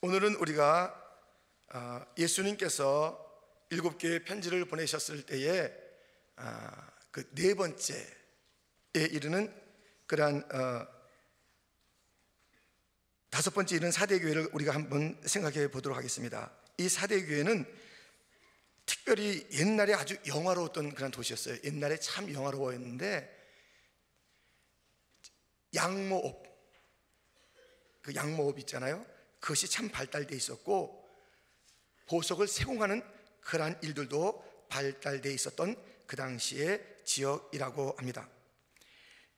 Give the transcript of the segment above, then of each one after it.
오늘은 우리가 아, 예수님께서 일곱 개의 편지를 보내셨을 때에 아, 그네 번째에 이르는 그러한 어, 다섯 번째 이른 사대 교회를 우리가 한번 생각해 보도록 하겠습니다. 이 사대 교회는 특별히 옛날에 아주 영화로웠던 그런 도시였어요. 옛날에 참 영화로웠는데 양모업 그 양모업 있잖아요. 그것이 참 발달돼 있었고 보석을 세공하는 그러한 일들도 발달돼 있었던 그 당시의 지역이라고 합니다.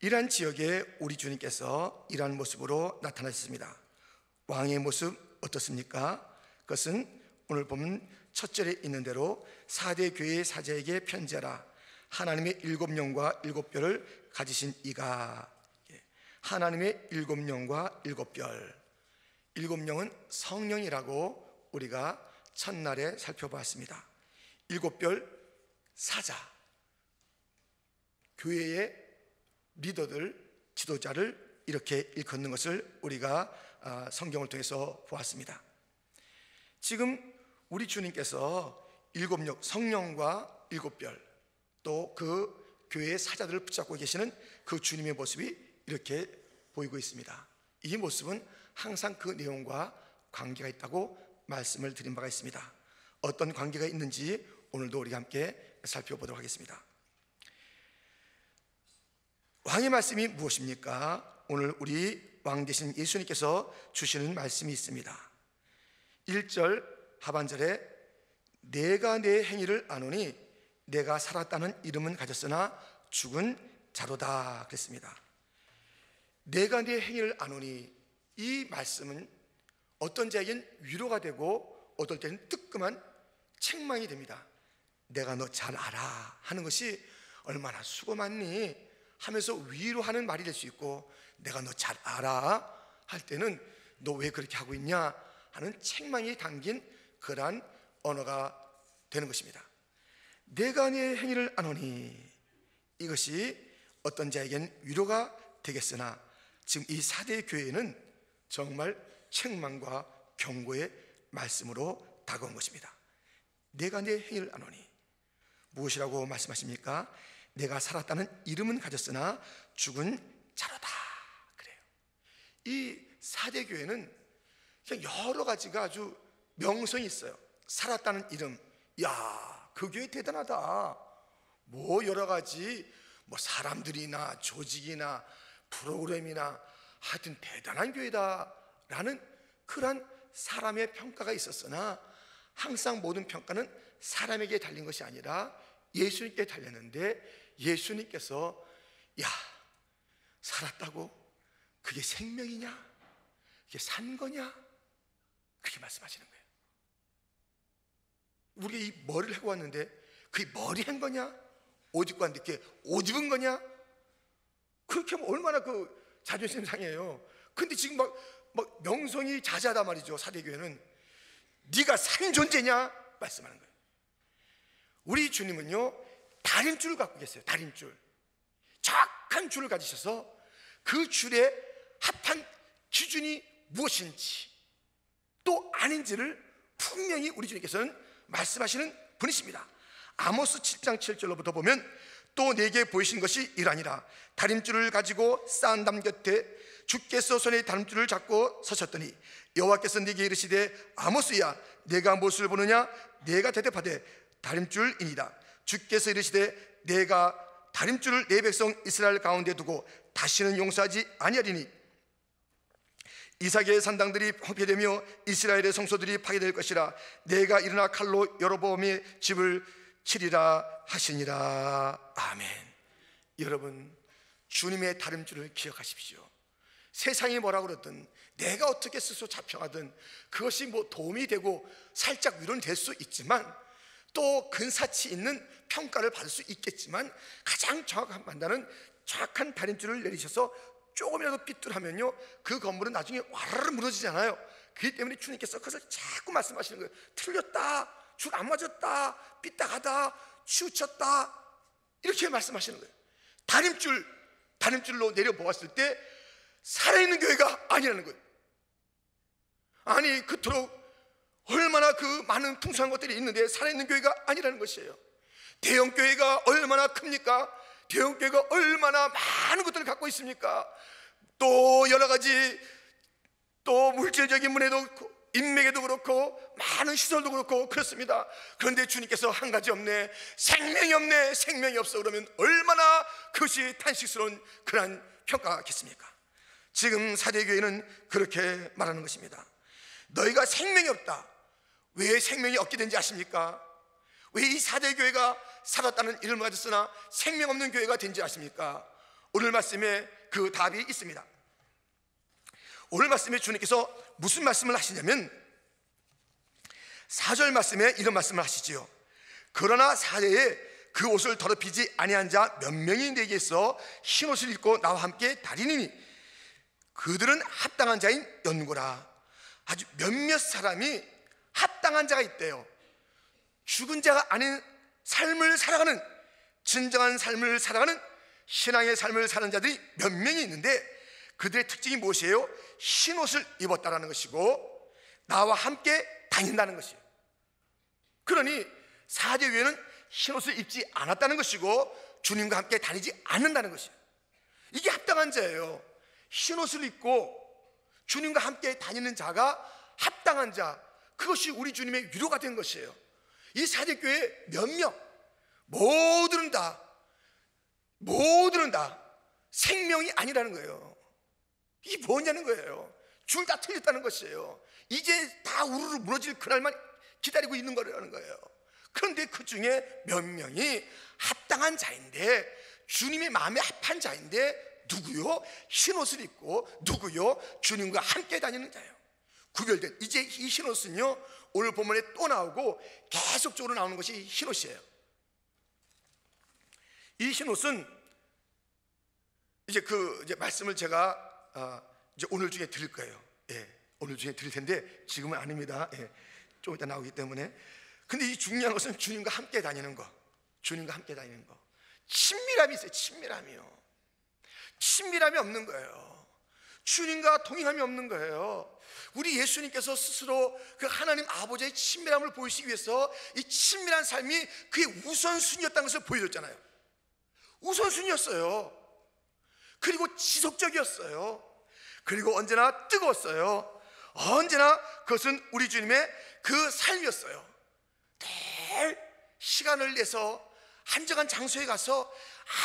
이러한 지역에 우리 주님께서 이러한 모습으로 나타나셨습니다. 왕의 모습 어떻습니까? 그것은 오늘 보면 첫 절에 있는 대로 사대 교회 사자에게 편지하라. 하나님의 일곱 영과 일곱 별을 가지신 이가 예, 하나님의 일곱 영과 일곱 별. 일곱 영은 성령이라고 우리가 첫날에 살펴보았습니다. 일곱 별 사자. 교회의 리더들, 지도자를 이렇게 일컫는 것을 우리가 아, 성경을 통해서 보았습니다. 지금 우리 주님께서 일곱 역 성령과 일곱 별 또 그 교회의 사자들을 붙잡고 계시는 그 주님의 모습이 이렇게 보이고 있습니다. 이 모습은 항상 그 내용과 관계가 있다고 말씀을 드린 바가 있습니다. 어떤 관계가 있는지 오늘도 우리가 함께 살펴보도록 하겠습니다. 왕의 말씀이 무엇입니까? 오늘 우리 왕 되신 예수님께서 주시는 말씀이 있습니다. 1절 하반절에 내가 내 행위를 아노니 내가 살았다는 이름은 가졌으나 죽은 자로다 그랬습니다. 내가 내 행위를 아노니 이 말씀은 어떤 자에겐 위로가 되고 어떨 때는 뜨끔한 책망이 됩니다. 내가 너 잘 알아 하는 것이 얼마나 수고 많니 하면서 위로하는 말이 될 수 있고 내가 너 잘 알아 할 때는 너 왜 그렇게 하고 있냐 하는 책망이 담긴 그러한 언어가 되는 것입니다. 내가 네 행위를 아노니 이것이 어떤 자에겐 위로가 되겠으나 지금 이 사대 교회는 정말 책망과 경고의 말씀으로 다가온 것입니다. 내가 내 행위를 아노니 무엇이라고 말씀하십니까? 내가 살았다는 이름은 가졌으나 죽은 자로다. 그래요. 이 사대 교회는 여러 가지가 아주 명성이 있어요. 살았다는 이름. 야, 그 교회 대단하다. 뭐 여러 가지 뭐 사람들이나 조직이나 프로그램이나 하여튼 대단한 교회다라는 그런 사람의 평가가 있었으나 항상 모든 평가는 사람에게 달린 것이 아니라 예수님께 달렸는데 예수님께서 야 살았다고 그게 생명이냐? 그게 산 거냐? 그렇게 말씀하시는 거예요. 우리가 이 머리를 하고 왔는데 그게 머리 한 거냐? 왔는데 그게 옷 입은 거냐? 그렇게 하면 얼마나 그 자존심 상해요. 근데 지금 막, 막 명성이 자자하단 말이죠. 사대교회는 네가 산 존재냐? 말씀하는 거예요. 우리 주님은요 달인줄을 갖고 계세요. 달인줄. 정확한 줄을 가지셔서 그 줄에 합한 기준이 무엇인지 또 아닌지를 분명히 우리 주님께서는 말씀하시는 분이십니다. 아모스 7장 7절로부터 보면 또 내게 보이신 것이 이라니라. 다림줄을 가지고 쌓은 담 곁에 주께서 손에 다림줄을 잡고 서셨더니 여호와께서 네게 이르시되 아모스야 내가 무엇을 보느냐? 내가 대답하되 다림줄이니라. 주께서 이르시되 내가 다림줄을 내 백성 이스라엘 가운데 두고 다시는 용서하지 아니하리니 이삭의 산당들이 황폐되며 이스라엘의 성소들이 파괴될 것이라. 내가 일어나 칼로 여로보암의 집을 치리라 하시니라. 아멘. 여러분 주님의 다림줄을 기억하십시오. 세상이 뭐라 그러든 내가 어떻게 스스로 잡혀가든 그것이 뭐 도움이 되고 살짝 위로는 될 수 있지만 또 근사치 있는 평가를 받을 수 있겠지만 가장 정확한 판단은 정확한 다림줄을 내리셔서 조금이라도 삐뚤하면요 그 건물은 나중에 와르르 무너지잖아요. 그렇기 때문에 주님께서 그것을 자꾸 말씀하시는 거예요. 틀렸다 줄 안 맞았다 삐딱하다 치우쳤다 이렇게 말씀하시는 거예요 다림줄 다림줄로 내려 보았을 때 살아있는 교회가 아니라는 거예요 아니 그토록 얼마나 그 많은 풍성한 것들이 있는데 살아있는 교회가 아니라는 것이에요. 대형 교회가 얼마나 큽니까? 대형 교회가 얼마나 많은 것들을 갖고 있습니까? 또 여러 가지 또 물질적인 문에도 인맥에도 그렇고 많은 시설도 그렇고 그렇습니다. 그런데 주님께서 한 가지 없네 생명이 없네 생명이 없어 그러면 얼마나 그것이 탄식스러운 그러한 평가겠습니까? 지금 사대교회는 그렇게 말하는 것입니다. 너희가 생명이 없다. 왜 생명이 없게 된지 아십니까? 왜 이 사대교회가 살았다는 이름을 가졌으나 생명 없는 교회가 된지 아십니까? 오늘 말씀에 그 답이 있습니다. 오늘 말씀에 주님께서 무슨 말씀을 하시냐면 4절 말씀에 이런 말씀을 하시지요. 그러나 사대에 그 옷을 더럽히지 아니한 자 몇 명이 내게서 흰 옷을 입고 나와 함께 다리니 그들은 합당한 자인 연고라. 아주 몇몇 사람이 합당한 자가 있대요. 죽은 자가 아닌 삶을 살아가는 진정한 삶을 살아가는 신앙의 삶을 사는 자들이 몇 명이 있는데 그들의 특징이 무엇이에요? 흰 옷을 입었다라는 것이고 나와 함께 다닌다는 것이에요. 그러니 사제 위에는 흰 옷을 입지 않았다는 것이고 주님과 함께 다니지 않는다는 것이에요. 이게 합당한 자예요. 흰 옷을 입고 주님과 함께 다니는 자가 합당한 자. 그것이 우리 주님의 위로가 된 것이에요. 이 사대교회 몇 명, 모두는 다, 모두는 다 생명이 아니라는 거예요. 이게 뭐냐는 거예요. 줄 다 틀렸다는 것이에요. 이제 다 우르르 무너질 그날만 기다리고 있는 거라는 거예요. 그런데 그 중에 몇 명이 합당한 자인데 주님의 마음에 합한 자인데 누구요? 흰 옷을 입고 누구요? 주님과 함께 다니는 자예요. 구별된 이제 이 흰옷은요 오늘 본문에 또 나오고 계속적으로 나오는 것이 흰옷이에요. 이 흰옷은 이제 그 이제 말씀을 제가 어, 이제 오늘 중에 드릴 거예요. 예, 오늘 중에 드릴 텐데 지금은 아닙니다. 예, 좀 이따 나오기 때문에. 근데 이 중요한 것은 주님과 함께 다니는 거, 주님과 함께 다니는 거. 친밀함이 있어요. 친밀함이요. 친밀함이 없는 거예요. 주님과 동행함이 없는 거예요. 우리 예수님께서 스스로 그 하나님 아버지의 친밀함을 보이시기 위해서 이 친밀한 삶이 그의 우선순위였다는 것을 보여줬잖아요. 우선순위였어요. 그리고 지속적이었어요. 그리고 언제나 뜨거웠어요. 언제나 그것은 우리 주님의 그 삶이었어요. 늘 시간을 내서 한적한 장소에 가서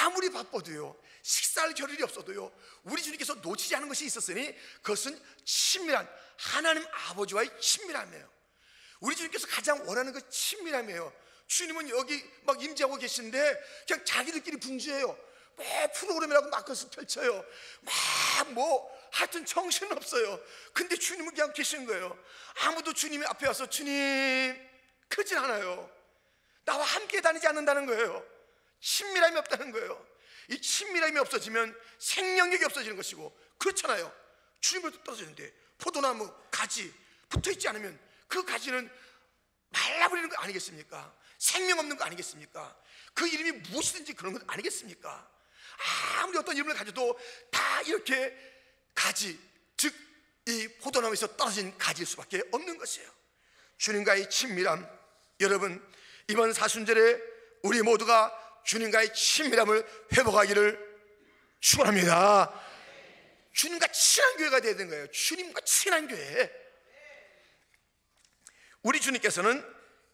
아무리 바빠도요 식사할 겨를이 없어도요 우리 주님께서 놓치지 않은 것이 있었으니 그것은 친밀한 하나님 아버지와의 친밀함이에요 우리 주님께서 가장 원하는 그 친밀함이에요 주님은 여기 막 임재하고 계신데 그냥 자기들끼리 분주해요 매 프로그램이라고 막 그것을 펼쳐요? 막 뭐 하여튼 정신 없어요. 근데 주님은 그냥 계시는 거예요. 아무도 주님 앞에 와서 주님 그러진 않아요. 나와 함께 다니지 않는다는 거예요. 친밀함이 없다는 거예요. 이 친밀함이 없어지면 생명력이 없어지는 것이고 그렇잖아요. 주님으로부터 떨어지는데 포도나무 가지 붙어 있지 않으면 그 가지는 말라버리는 거 아니겠습니까? 생명 없는 거 아니겠습니까? 그 이름이 무엇이든지 그런 것 아니겠습니까? 아무리 어떤 이름을 가져도 다 이렇게 가지 즉 이 포도나무에서 떨어진 가지일 수밖에 없는 것이에요 주님과의 친밀함 여러분 이번 사순절에 우리 모두가 주님과의 친밀함을 회복하기를 축원합니다. 주님과 친한 교회가 되야 되는 거예요. 주님과 친한 교회. 우리 주님께서는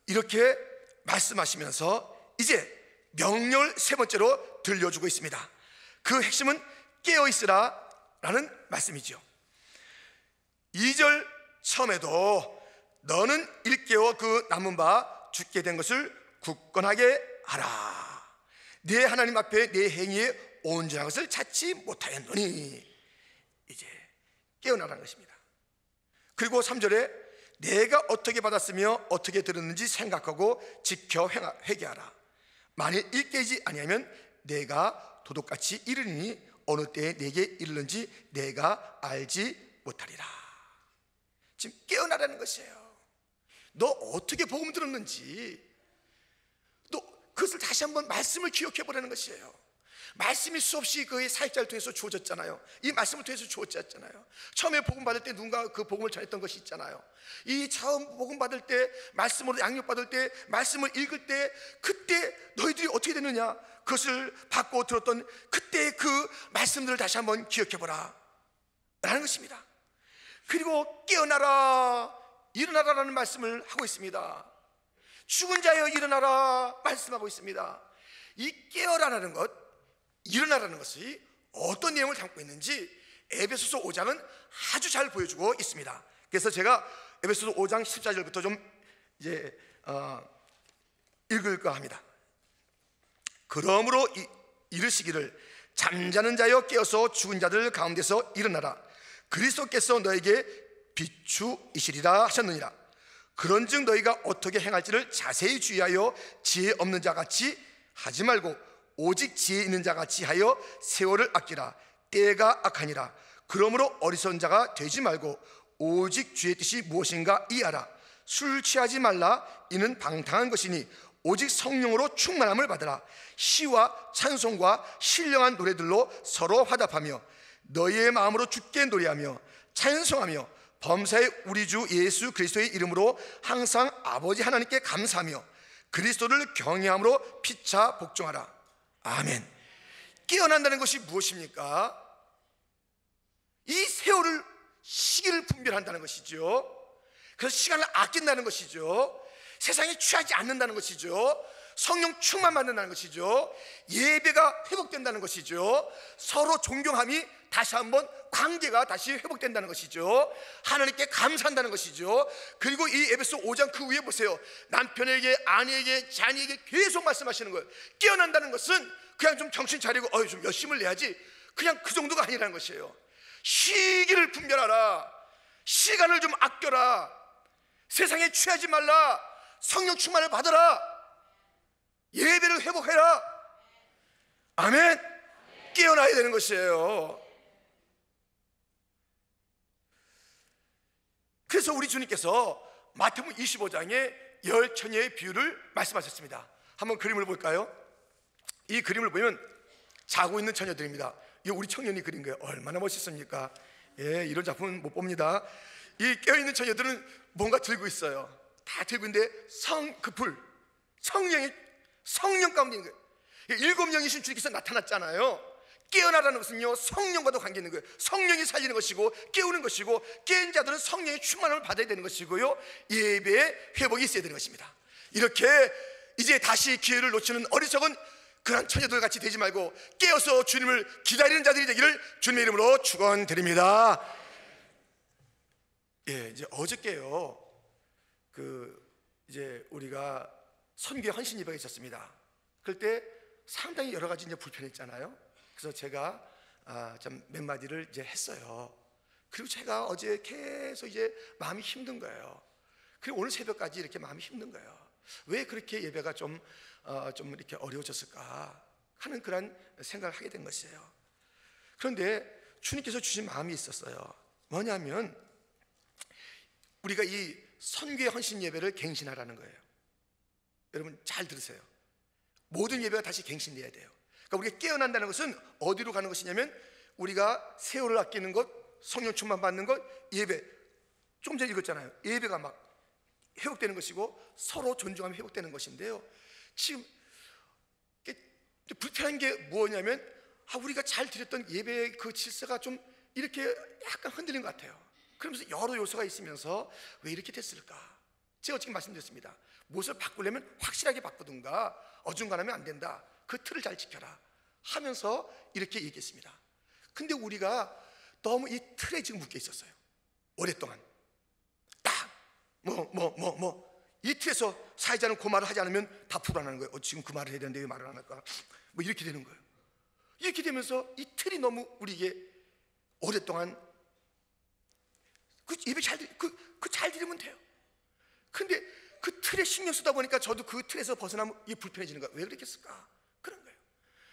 이렇게 말씀하시면서 이제 명령을 세 번째로 들려주고 있습니다. 그 핵심은 깨어 있으라 라는 말씀이죠. 2절 처음에도 너는 일깨워 그 남은 바 죽게 된 것을 굳건하게 하라. 내 하나님 앞에 내 행위에 온전한 것을 찾지 못하였노니 이제 깨어나라는 것입니다. 그리고 3절에 내가 어떻게 받았으며 어떻게 들었는지 생각하고 지켜 회개하라. 만일 일깨지 아니하면 내가 도둑같이 이르니 어느 때에 내게 이르는지 내가 알지 못하리라. 지금 깨어나라는 것이에요. 너 어떻게 복음 들었는지 또 그것을 다시 한번 말씀을 기억해 보라는 것이에요. 말씀이 수없이 그의 사역자를 통해서 주어졌잖아요. 이 말씀을 통해서 주어졌잖아요. 처음에 복음 받을 때 누군가 그 복음을 전했던 것이 있잖아요. 이 처음 복음 받을 때 말씀으로 양육 받을 때 말씀을 읽을 때 그때 너희들이 어떻게 됐느냐? 그것을 받고 들었던 그때 그 말씀들을 다시 한번 기억해 보라. 라는 것입니다. 그리고 깨어나라, 일어나라라는 말씀을 하고 있습니다. 죽은 자여 일어나라 말씀하고 있습니다. 이 깨어라라는 것, 일어나라는 것이 어떤 내용을 담고 있는지 에베소서 5장은 아주 잘 보여주고 있습니다. 그래서 제가 에베소서 5장 14절부터 좀 이제 어, 읽을까 합니다. 그러므로 이, 이르시기를 잠자는 자여 깨어서 죽은 자들 가운데서 일어나라. 그리스도께서 너에게 비추이시리라 하셨느니라. 그런즉 너희가 어떻게 행할지를 자세히 주의하여 지혜 없는 자 같이 하지 말고 오직 지혜 있는 자 같이 하여 세월을 아끼라. 때가 악하니라. 그러므로 어리석은 자가 되지 말고 오직 주의 뜻이 무엇인가 이하라. 술 취하지 말라. 이는 방탕한 것이니 오직 성령으로 충만함을 받으라. 시와 찬송과 신령한 노래들로 서로 화답하며 너희의 마음으로 주께 노래하며 찬송하며 범사의 우리 주 예수 그리스도의 이름으로 항상 아버지 하나님께 감사하며 그리스도를 경외함으로 피차 복종하라. 아멘. 깨어난다는 것이 무엇입니까? 이 세월을 시기를 분별한다는 것이죠. 그래서 시간을 아낀다는 것이죠. 세상에 취하지 않는다는 것이죠. 성령 충만 받는다는 것이죠. 예배가 회복된다는 것이죠. 서로 존경함이 다시 한번 관계가 다시 회복된다는 것이죠. 하나님께 감사한다는 것이죠. 그리고 이 에베소 5장 그 위에 보세요. 남편에게 아내에게 자녀에게 계속 말씀하시는 거예요. 깨어난다는 것은 그냥 좀 정신 차리고 어이 좀 열심을 내야지. 그냥 그 정도가 아니라는 것이에요. 시기를 분별하라. 시간을 좀 아껴라. 세상에 취하지 말라. 성령 충만을 받아라. 예배를 회복해라. 아멘. 깨어나야 되는 것이에요. 그래서 우리 주님께서 마태복음 25장에 열 처녀의 비유를 말씀하셨습니다. 한번 그림을 볼까요? 이 그림을 보면 자고 있는 처녀들입니다. 이거 우리 청년이 그린 거예요. 얼마나 멋있습니까? 예, 이런 작품은 못 봅니다. 이 깨어 있는 처녀들은 뭔가 들고 있어요. 다 들고 있는데 성그 불, 성령이 성령 가운데 있는 거예요. 일곱 명이신 주님께서 나타났잖아요. 깨어나라는 것은요 성령과도 관계 있는 거예요. 성령이 살리는 것이고 깨우는 것이고 깨인 자들은 성령의 충만함을 받아야 되는 것이고요 예배의 회복이 있어야 되는 것입니다. 이렇게 이제 다시 기회를 놓치는 어리석은 그런 처녀들 같이 되지 말고 깨어서 주님을 기다리는 자들이 되기를 주님의 이름으로 축원드립니다. 예, 이제 어저께요. 그 이제 우리가 선교 헌신 예배가 있었습니다. 그럴 때 상당히 여러 가지 이제 불편했잖아요. 그래서 제가 아, 좀몇 마디를 이제 했어요. 그리고 제가 어제 계속 이제 마음이 힘든 거예요. 그리고 오늘 새벽까지 이렇게 마음이 힘든 거예요. 왜 그렇게 예배가 좀, 어, 좀 이렇게 어려워졌을까 하는 그런 생각을 하게 된 것이에요. 그런데 주님께서 주신 마음이 있었어요. 뭐냐면 우리가 이 선교의 헌신 예배를 갱신하라는 거예요. 여러분 잘 들으세요. 모든 예배가 다시 갱신돼야 돼요. 그러니까 우리가 깨어난다는 것은 어디로 가는 것이냐면 우리가 세월을 아끼는 것, 성령 충만 받는 것, 예배. 조금 전에 읽었잖아요. 예배가 막 회복되는 것이고 서로 존중하며 회복되는 것인데요. 지금 불편한 게 뭐냐면 아, 우리가 잘 드렸던 예배의 그 질서가 좀 이렇게 약간 흔들린 것 같아요. 그러면서 여러 요소가 있으면서 왜 이렇게 됐을까? 제가 지금 말씀드렸습니다. 무엇을 바꾸려면 확실하게 바꾸든가 어중간하면 안 된다. 그 틀을 잘 지켜라 하면서 이렇게 얘기했습니다. 근데 우리가 너무 이 틀에 지금 묶여 있었어요. 오랫동안. 딱, 뭐, 뭐, 뭐, 뭐. 이 틀에서 사회자는 그 말을 하지 않으면 다 불안하는 거예요. 어, 지금 그 말을 해야 되는데 왜 말을 안 할까? 뭐 이렇게 되는 거예요. 이렇게 되면서 이 틀이 너무 우리에게 오랫동안 그 예배 잘, 그, 그잘 드리면 돼요. 근데 그 틀에 신경 쓰다 보니까 저도 그 틀에서 벗어나면 이게 불편해지는 거예요. 왜 그랬겠을까? 그런 거예요.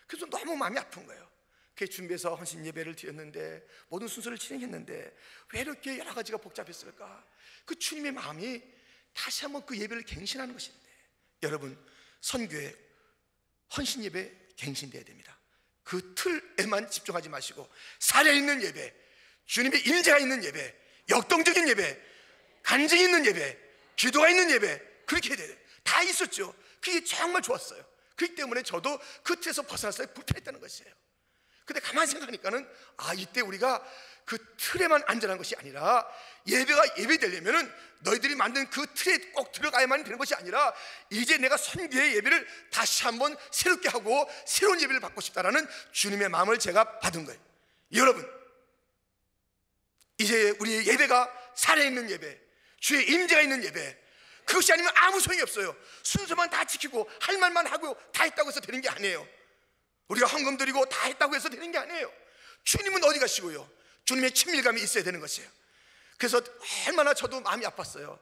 그래서 너무 마음이 아픈 거예요. 그 준비해서 헌신 예배를 드렸는데 모든 순서를 진행했는데 왜 이렇게 여러 가지가 복잡했을까? 그 주님의 마음이 다시 한번 그 예배를 갱신하는 것인데 여러분 선교회 헌신 예배 갱신돼야 됩니다. 그 틀에만 집중하지 마시고 살아있는 예배, 주님의 임재가 있는 예배, 역동적인 예배, 간증이 있는 예배, 기도가 있는 예배 그렇게 해야 돼요. 다 있었죠. 그게 정말 좋았어요. 그렇기 때문에 저도 그 틀에서 벗어났어요. 불편했다는 것이에요. 근데 가만히 생각하니까는 아 이때 우리가 그 틀에만 안전한 것이 아니라 예배가 예배되려면은 너희들이 만든 그 틀에 꼭 들어가야만 되는 것이 아니라 이제 내가 선교의 예배를 다시 한번 새롭게 하고 새로운 예배를 받고 싶다라는 주님의 마음을 제가 받은 거예요. 여러분 이제 우리 예배가 살아있는 예배, 주의 임재가 있는 예배 그것이 아니면 아무 소용이 없어요. 순서만 다 지키고 할 말만 하고 다 했다고 해서 되는 게 아니에요. 우리가 헌금 드리고 다 했다고 해서 되는 게 아니에요. 주님은 어디 가시고요? 주님의 친밀감이 있어야 되는 것이에요. 그래서 얼마나 저도 마음이 아팠어요.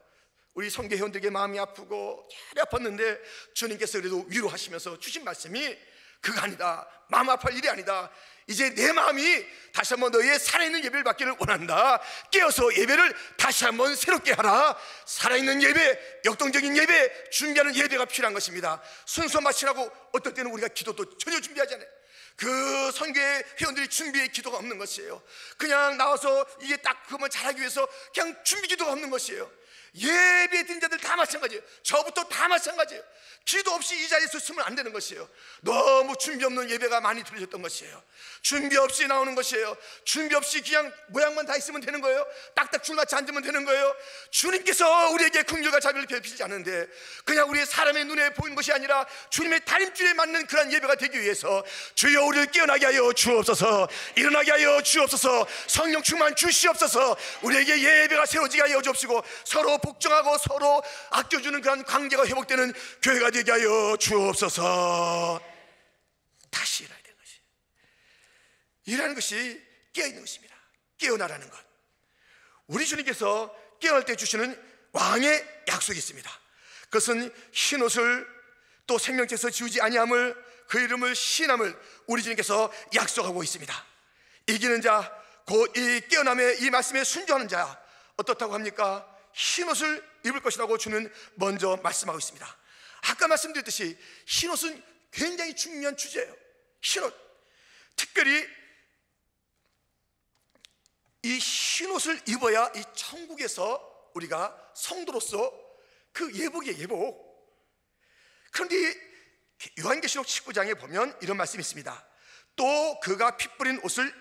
우리 성교회원들에게 마음이 아프고 잘 아팠는데 주님께서 그래도 위로하시면서 주신 말씀이 그거 아니다. 마음 아플 일이 아니다. 이제 내 마음이 다시 한번 너희의 살아있는 예배를 받기를 원한다. 깨어서 예배를 다시 한번 새롭게 하라. 살아있는 예배, 역동적인 예배, 준비하는 예배가 필요한 것입니다. 순서 마치라고 어떨 때는 우리가 기도도 전혀 준비하지 않아요. 그 선교회 회원들이 준비의 기도가 없는 것이에요. 그냥 나와서 이게 딱 그만 잘하기 위해서 그냥 준비 기도가 없는 것이에요. 예배 드린 자들 다 마찬가지예요. 저부터 다 마찬가지예요. 기도 없이 이 자리에 서으면 안 되는 것이에요. 너무 준비 없는 예배가 많이 들어졌던 것이에요. 준비 없이 나오는 것이에요. 준비 없이 그냥 모양만 다 있으면 되는 거예요. 딱딱 줄맞춰 앉으면 되는 거예요. 주님께서 우리에게 긍휼과 자비를 베푸시지 않는데 그냥 우리의 사람의 눈에 보이는 것이 아니라 주님의 다림줄에 맞는 그런 예배가 되기 위해서 주여 우리를 깨어나게 하여 주옵소서 일어나게 하여 주옵소서 성령 충만 주시옵소서 우리에게 예배가 새로지게 하여 주옵시고 서로 복종하고 서로 아껴주는 그런 관계가 회복되는 교회가 되게 하여 주옵소서. 다시 일어나야 되는 것이. 일하는 것이 깨어있는 것입니다. 깨어나라는 것. 우리 주님께서 깨어날 때 주시는 왕의 약속이 있습니다. 그것은 흰 옷을 또 생명체에서 지우지 아니함을 그 이름을 신함을 우리 주님께서 약속하고 있습니다. 이기는 자, 곧 이 깨어남의 이 말씀에 순종하는 자 어떻다고 합니까? 흰 옷을 입을 것이라고 주는 먼저 말씀하고 있습니다. 아까 말씀드렸듯이 흰옷은 굉장히 중요한 주제예요. 흰옷. 특별히 이 흰옷을 입어야 이 천국에서 우리가 성도로서 그 예복이에요, 예복. 그런데 요한계시록 19장에 보면 이런 말씀이 있습니다. 또 그가 피 뿌린 옷을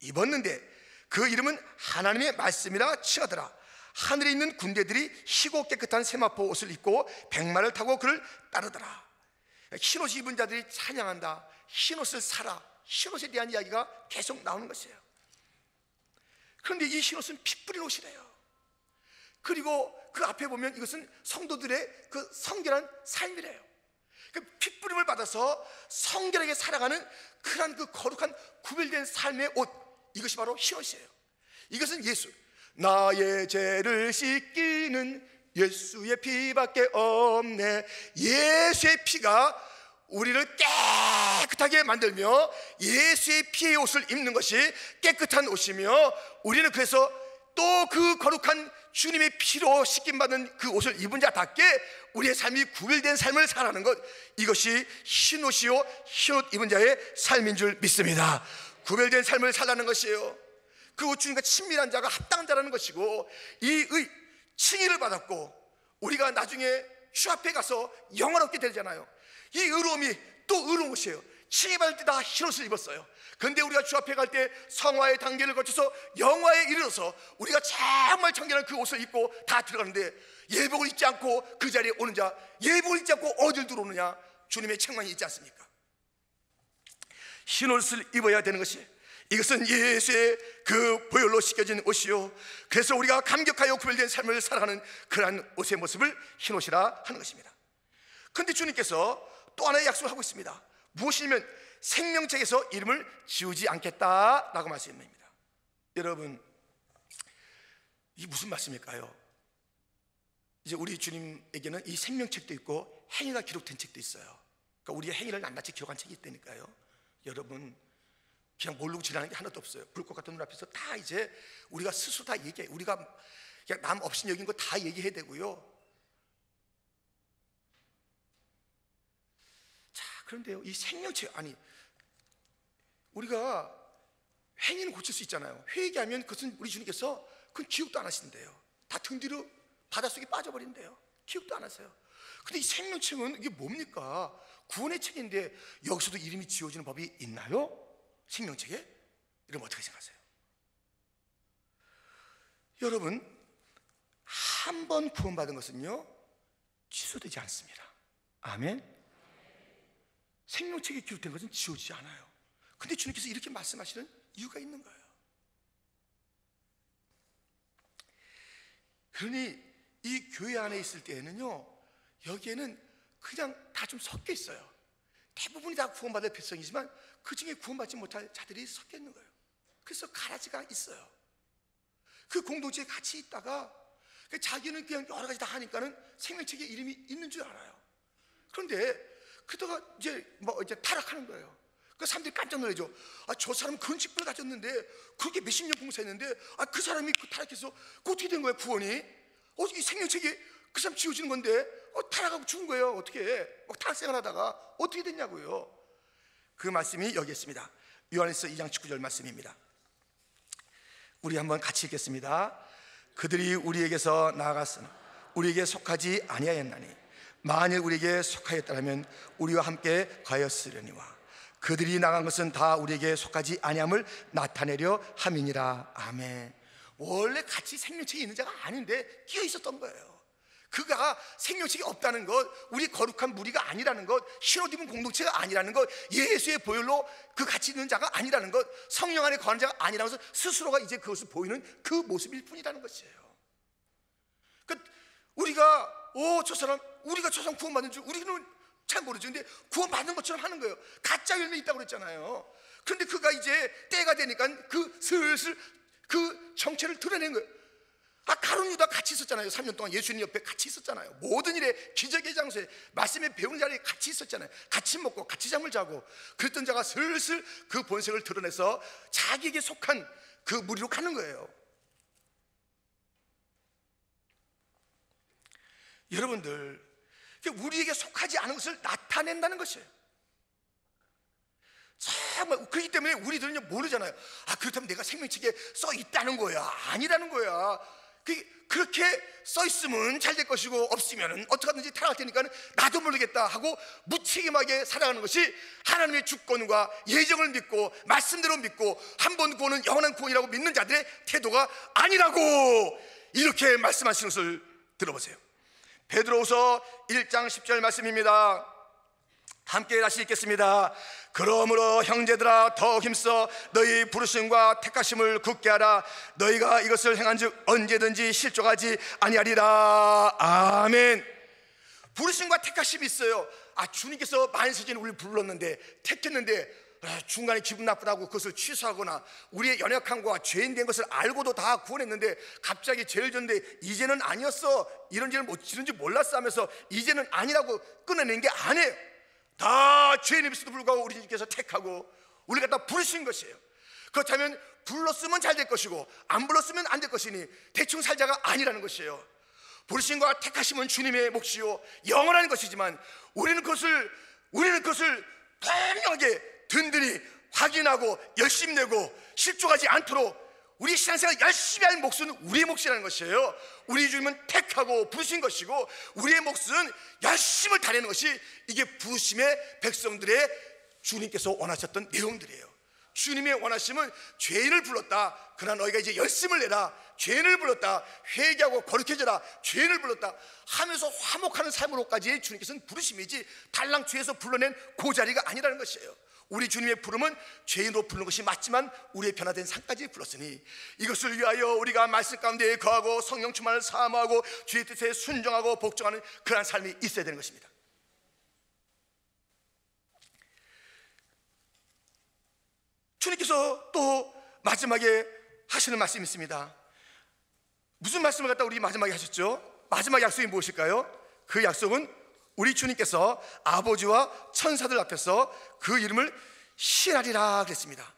입었는데 그 이름은 하나님의 말씀이라 칭하더라. 하늘에 있는 군대들이 희고 깨끗한 세마포 옷을 입고 백마를 타고 그를 따르더라. 흰옷 입은 자들이 찬양한다. 흰옷을 사라. 흰옷에 대한 이야기가 계속 나오는 것이에요. 그런데 이 흰옷은 피 뿌린 옷이래요. 그리고 그 앞에 보면 이것은 성도들의 그 성결한 삶이래요. 그 핏부림을 받아서 성결하게 살아가는 그러한 그 거룩한 구별된 삶의 옷 이것이 바로 흰옷이에요. 이것은 예수. 나의 죄를 씻기는 예수의 피밖에 없네. 예수의 피가 우리를 깨끗하게 만들며 예수의 피의 옷을 입는 것이 깨끗한 옷이며 우리는 그래서 또 그 거룩한 주님의 피로 씻김받은 그 옷을 입은 자답게 우리의 삶이 구별된 삶을 살아가는 것 이것이 흰옷이요 흰옷 입은 자의 삶인 줄 믿습니다 구별된 삶을 살라는 것이에요 그 주님과 친밀한 자가 합당한 자라는 것이고 이 의, 칭의를 받았고 우리가 나중에 주 앞에 가서 영화롭게 되잖아요. 이 의로움이 또 의로운 것이에요. 칭의받을 때 다 흰옷을 입었어요. 근데 우리가 주 앞에 갈 때 성화의 단계를 거쳐서 영화에 이르러서 우리가 정말 청결한 그 옷을 입고 다 들어가는데 예복을 입지 않고 그 자리에 오는 자 예복을 입지 않고 어딜 들어오느냐? 주님의 책망이 있지 않습니까? 흰옷을 입어야 되는 것이 이것은 예수의 그 보혈로 씻겨진 옷이요. 그래서 우리가 감격하여 구별된 삶을 살아가는 그러한 옷의 모습을 흰 옷이라 하는 것입니다. 그런데 주님께서 또 하나의 약속을 하고 있습니다. 무엇이냐면 생명책에서 이름을 지우지 않겠다라고 말씀입니다. 여러분, 이 무슨 말씀일까요? 이제 우리 주님에게는 이 생명책도 있고 행위가 기록된 책도 있어요. 그러니까 우리의 행위를 낱낱이 기록한 책이 있다니까요. 여러분, 그냥 모르고 지나는 게 하나도 없어요. 불꽃 같은 눈앞에서 다 이제 우리가 스스로 다 얘기해. 우리가 그냥 남 없이 여긴 거 다 얘기해야 되고요. 자, 그런데요. 이 생명체 아니 우리가 행위는 고칠 수 있잖아요. 회개하면 그것은 우리 주님께서 그건 기억도 안 하신대요. 다 등 뒤로 바닷속에 빠져버린대요. 기억도 안 하세요. 근데 이 생명책은 이게 뭡니까? 구원의 책인데 여기서도 이름이 지워지는 법이 있나요? 생명책에? 이러면 어떻게 생각하세요? 여러분 한 번 구원받은 것은요 취소되지 않습니다. 아멘. 생명책에 기록된 것은 지워지지 않아요. 근데 주님께서 이렇게 말씀하시는 이유가 있는 거예요. 그러니 이 교회 안에 있을 때에는요, 여기에는 그냥 다 좀 섞여 있어요. 대부분이 다 구원받을 백성이지만 그 중에 구원받지 못할 자들이 섞여 있는 거예요. 그래서 가라지가 있어요. 그 공동체에 같이 있다가 그 자기는 그냥 여러 가지 다 하니까는 생명책에 이름이 있는 줄 알아요. 그런데 그러다가 이제 뭐 이제 타락하는 거예요. 그 사람들이 깜짝 놀라죠. 아, 저 사람 그런 직분을 가졌는데 그렇게 몇십 년 봉사했는데 아, 그 사람이 그 타락해서 그 어떻게 된 거예요, 구원이? 어, 이 생명책에 그 사람 지워지는 건데 어, 타락하고 죽은 거예요. 어떻게? 막 타락생활 하다가 어떻게 됐냐고요. 그 말씀이 여기 있습니다. 요한에서 2장 19절 말씀입니다. 우리 한번 같이 읽겠습니다. 그들이 우리에게서 나아갔으나 우리에게 속하지 아니하였나니 만일 우리에게 속하였다면 우리와 함께 가였으려니와 그들이 나간 것은 다 우리에게 속하지 아니함을 나타내려 함이니라 아멘. 원래 같이 생명책이 있는 자가 아닌데 끼어 있었던 거예요. 그가 생명책이 없다는 것, 우리 거룩한 무리가 아니라는 것, 입은 공동체가 아니라는 것, 예수의 보혈로 그 같이 있는 자가 아니라는 것, 성령 안에 거하는 자가 아니라면서 스스로가 이제 그것을 보이는 그 모습일 뿐이라는 것이에요. 그 우리가 오 저 사람 우리가 저 사람 구원받는 줄 우리는 잘 모르죠. 근데 구원받는 것처럼 하는 거예요. 가짜 열매 있다고 그랬잖아요. 그런데 그가 이제 때가 되니까 그 슬슬 그 정체를 드러낸 거예요. 아, 가론 유다 같이 있었잖아요. 3년 동안 예수님 옆에 같이 있었잖아요. 모든 일에 기적의 장소에 말씀에 배우는 자리에 같이 있었잖아요. 같이 먹고 같이 잠을 자고 그랬던 자가 슬슬 그 본색을 드러내서 자기에게 속한 그 무리로 가는 거예요. 여러분들 우리에게 속하지 않은 것을 나타낸다는 것이에요. 정말 그렇기 때문에 우리들은 모르잖아요. 아 그렇다면 내가 생명책에 써 있다는 거야, 아니라는 거야. 그, 그렇게 써 있으면 잘 될 것이고 없으면 어떻게든지 타락할 테니까 나도 모르겠다 하고 무책임하게 살아가는 것이 하나님의 주권과 예정을 믿고 말씀대로 믿고 한 번 구원은 영원한 구원이라고 믿는 자들의 태도가 아니라고 이렇게 말씀하시는 것을 들어보세요. 베드로후서 1장 10절 말씀입니다. 함께 다시 읽겠습니다. 그러므로 형제들아 더 힘써 너희 부르심과 택하심을 굳게 하라. 너희가 이것을 행한즉 언제든지 실족하지 아니하리라. 아멘. 부르심과 택하심이 있어요. 아 주님께서 만세전 우리 불렀는데 택했는데 아, 중간에 기분 나쁘다고 그것을 취소하거나 우리의 연약함과 죄인 된 것을 알고도 다 구원했는데 갑자기 죄를 졌는데 이제는 아니었어 이런지는 못 이런지 몰랐어 하면서 이제는 아니라고 끊어낸 게 아니에요 다 죄인임에도 불구하고 우리 주님께서 택하고 우리가 다 부르신 것이에요. 그렇다면 불렀으면 잘 될 것이고 안 불렀으면 안 될 것이니 대충 살자가 아니라는 것이에요. 부르심과 택하심은 주님의 몫이요 영원한 것이지만 우리는 그것을 우리는 그것을 분명하게 든든히 확인하고 열심히 내고 실족하지 않도록 우리 신앙생활 열심히 할 몫은 우리의 몫이라는 것이에요. 우리 주님은 택하고 부르신 것이고 우리의 몫은 열심을 다내는 것이 이게 부르심의 백성들의 주님께서 원하셨던 내용들이에요. 주님의 원하심은 죄인을 불렀다. 그러나 너희가 이제 열심을 내라. 죄인을 불렀다. 회개하고 거룩해져라. 죄인을 불렀다. 하면서 화목하는 삶으로까지 주님께서는 부르심이지 달랑주에서 불러낸 그 자리가 아니라는 것이에요. 우리 주님의 부름은 죄인으로 부르는 것이 맞지만 우리의 변화된 상까지 불렀으니 이것을 위하여 우리가 말씀 가운데 거하고 성령 충만을 사모하고 주의 뜻에 순종하고 복종하는 그러한 삶이 있어야 되는 것입니다. 주님께서 또 마지막에 하시는 말씀이 있습니다. 무슨 말씀을 갖다 우리 마지막에 하셨죠? 마지막 약속이 무엇일까요? 그 약속은 우리 주님께서 아버지와 천사들 앞에서 그 이름을 신하리라 그랬습니다.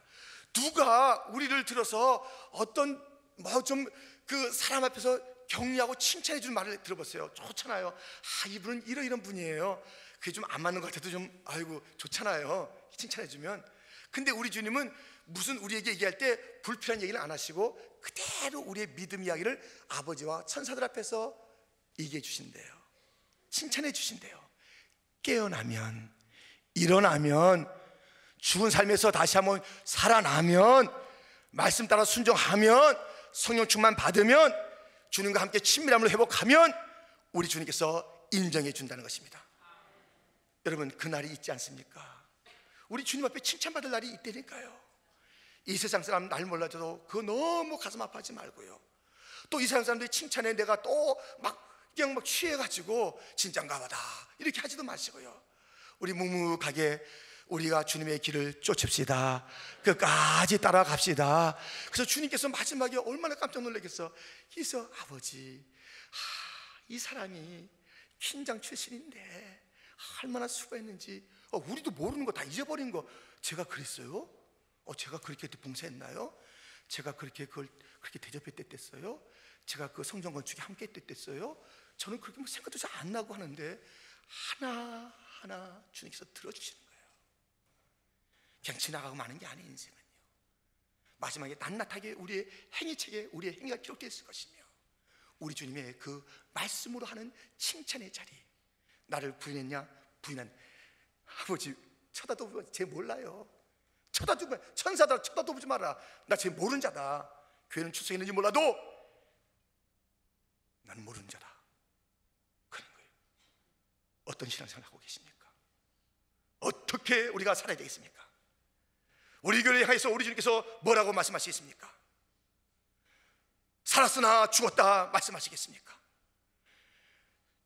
누가 우리를 들어서 어떤 뭐 좀 그 사람 앞에서 격려하고 칭찬해 주는 말을 들어보세요. 좋잖아요. 아, 이분은 이런 이런 분이에요. 그게 좀 안 맞는 것 같아도 좀 아이고 좋잖아요. 칭찬해 주면 근데 우리 주님은 무슨 우리에게 얘기할 때 불필요한 얘기를 안 하시고 그대로 우리의 믿음 이야기를 아버지와 천사들 앞에서 얘기해 주신대요. 칭찬해 주신대요. 깨어나면 일어나면 죽은 삶에서 다시 한번 살아나면 말씀 따라 순종하면 성령 충만 받으면 주님과 함께 친밀함을 회복하면 우리 주님께서 인정해 준다는 것입니다. 여러분 그 날이 있지 않습니까? 우리 주님 앞에 칭찬받을 날이 있다니까요. 이 세상 사람 날 몰라도 그거 너무 가슴 아파하지 말고요. 또 이 세상 사람들이 칭찬에 내가 또 막 그냥 막 취해가지고 진짠가 보다 이렇게 하지도 마시고요. 우리 묵묵하게 우리가 주님의 길을 쫓읍시다. 끝까지 따라갑시다. 그래서 주님께서 마지막에 얼마나 깜짝 놀라겠어. 그래서 아버지, 하, 이 사람이 킨장 출신인데 얼마나 수고했는지 어, 우리도 모르는 거 다 잊어버린 거 제가 그랬어요? 어, 제가 그렇게 봉사했나요? 제가 그렇게 그걸 그렇게 대접했댔어요? 제가 그 성전 건축에 함께 했댔어요? 저는 그렇게 뭐 생각도 잘 안 나고 하는데 하나 하나 주님께서 들어주시는 거예요. 그냥 지나가고 마는 게 아닌 인생은요. 마지막에 낱낱하게 우리의 행위책에 우리의 행위가 기록되어 있을 것이며 우리 주님의 그 말씀으로 하는 칭찬의 자리. 나를 부인했냐? 부인한 아버지 쳐다도 쟤 몰라요. 쳐다도 천사다 쳐다도 보지 마라. 나 쟤 모르는 자다. 교회는 출석했는지 몰라도 난 모르는 자다 어떤 신앙생활 하고 계십니까? 어떻게 우리가 살아야 되겠습니까? 우리 교회에 향해서 우리 주님께서 뭐라고 말씀하시겠습니까? 살았으나 죽었다 말씀하시겠습니까?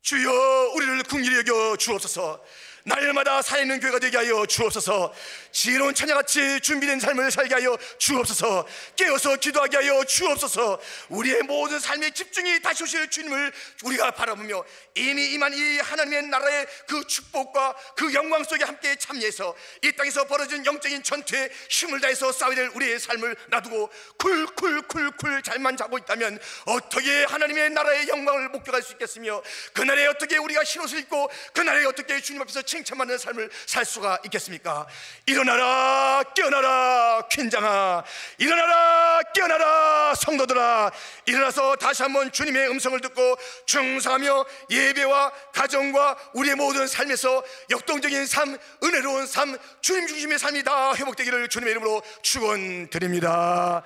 주여 우리를 궁일히 여겨 주옵소서 날마다 살아있는 교회가 되게 하여 주옵소서. 지혜로운 처녀같이 준비된 삶을 살게 하여 주옵소서. 깨어서 기도하게 하여 주옵소서. 우리의 모든 삶의 집중이 다시 오실 주님을 우리가 바라보며 이미 임한 이 하나님의 나라의 그 축복과 그 영광 속에 함께 참여해서 이 땅에서 벌어진 영적인 전투에 힘을 다해서 싸워야 될 우리의 삶을 놔두고 쿨쿨쿨쿨 잘만 자고 있다면 어떻게 하나님의 나라의 영광을 목격할 수 있겠으며 그날에 어떻게 우리가 흰옷을 입고 그날에 어떻게 주님 앞에서 칭찬받는 삶을 살 수가 있겠습니까? 일어나라 깨어나라 퀸장아 일어나라 깨어나라 성도들아. 일어나서 다시 한번 주님의 음성을 듣고 충성하며 예배와 가정과 우리의 모든 삶에서 역동적인 삶 은혜로운 삶 주님 중심의 삶이 다 회복되기를 주님의 이름으로 축원드립니다